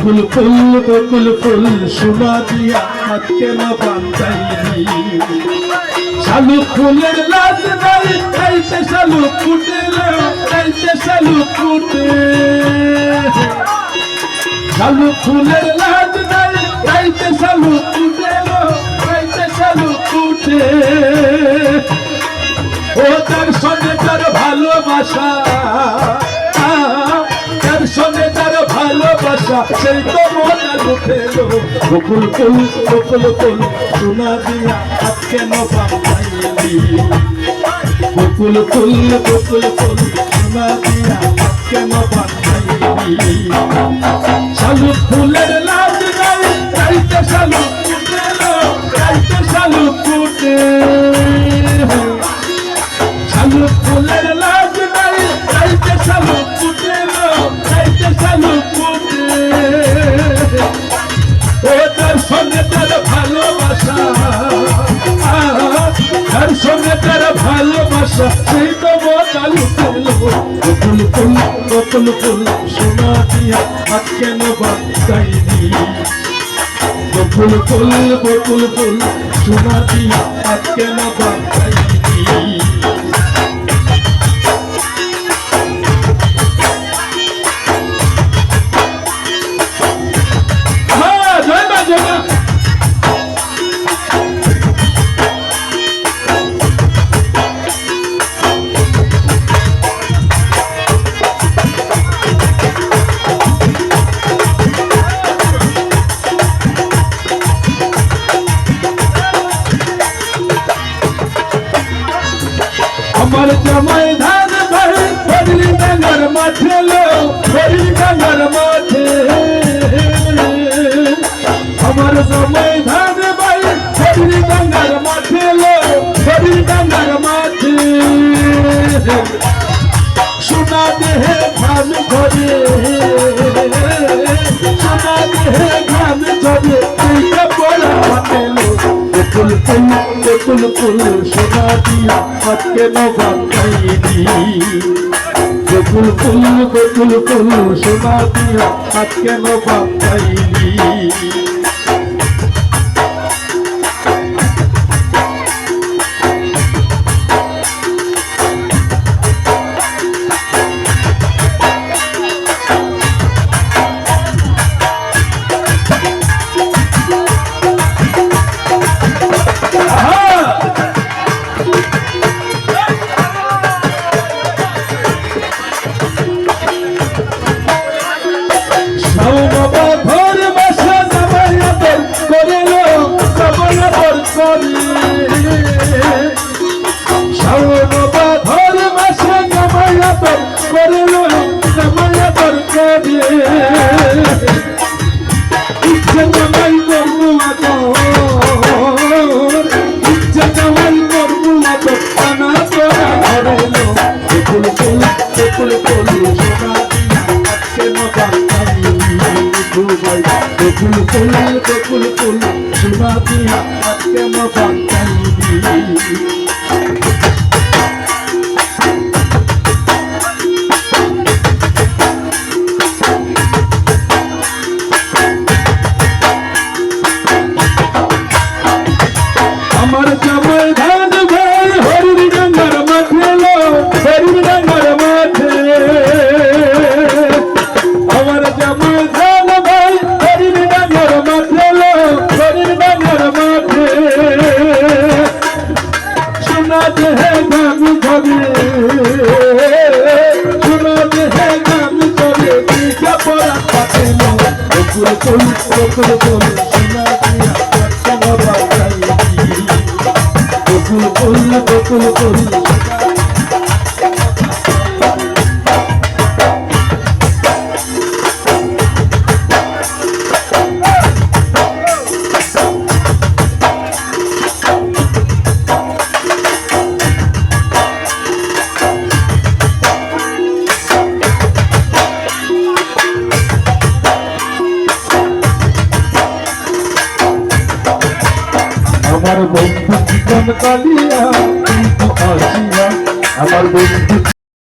বকুল ফুল বকুল ফুল সোনা দিয়া হাত কেন বান্ধাইলি শালু ফুলের লাজ নাই খাইতে শালু ফুটে খাইতে শালু ফুটে। শালু ফুলের লাজ নাই খাইতে শালু ফুটে খাইতে শালু ফুটে। ও তার সঙ্গে তার ভালোবাসা। ভালোবাসা সেই তো মনে লুটেলো বকুল ফুল বকুল ফুল, সোনা দিয়া কেন বাঁধাইলি? বকুল ফুল বকুল ফুল, সোনা দিয়া হাত কেন বাঁধাইলি? ফুলের শালু ফুলের লাজ ফুল সোনা দিয়া হাত কেন বাঁধাইনি বকুল ফুল বকুল ফুল সোনা দিয়া হাত কেন জামাই ধান ভাই হরিল ডাঙ্গার মাঠে লো হরিল ডাঙ্গার মাঠে। আমার জামাই ধান ভাই হরিল ডাঙ্গার মাঠে লো হরিল ডাঙ্গার মাঠে। সোনা দেহে ধান সোনা দেহে ধান এইটা বড় পাটেলো বকুল ফুল ফুল সোনা দিয়া। হাতকে নবাইনি গোকুল ফুল বকুল ফুল সোনা দিয়া হাতকে নবাইনি সাউনবা করি ফুল ফুল ফুল দিয়া নবাই গান আমার বন্ধু জীবন কালিয়া আসিয়া আমার বন্ধু